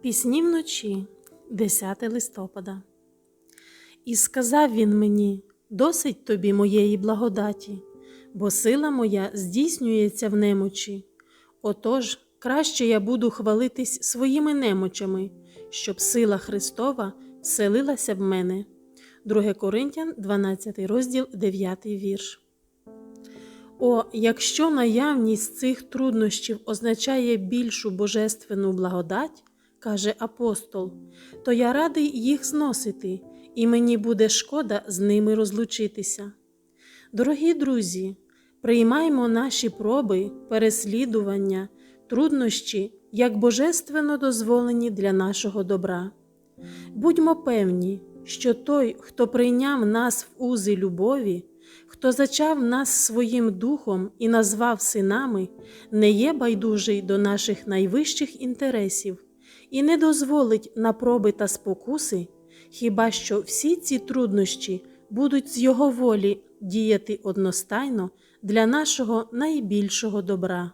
Пісні вночі, 10 листопада. І сказав він мені: досить тобі моєї благодаті, бо сила моя здійснюється в немочі. Отож, краще я буду хвалитись своїми немочами, щоб сила Христова вселилася в мене. 2 Коринтян, 12 розділ, 9 вірш. О, якщо наявність цих труднощів означає більшу божественну благодать, каже апостол, то я радий їх зносити, і мені буде шкода з ними розлучитися. Дорогі друзі, приймаймо наші проби, переслідування, труднощі як божественно дозволені для нашого добра. Будьмо певні, що той, хто прийняв нас в узи любові, хто зачав нас своїм духом і назвав синами, не є байдужий до наших найвищих інтересів і не дозволить на проби та спокуси, хіба що всі ці труднощі будуть з його волі діяти одностайно для нашого найбільшого добра.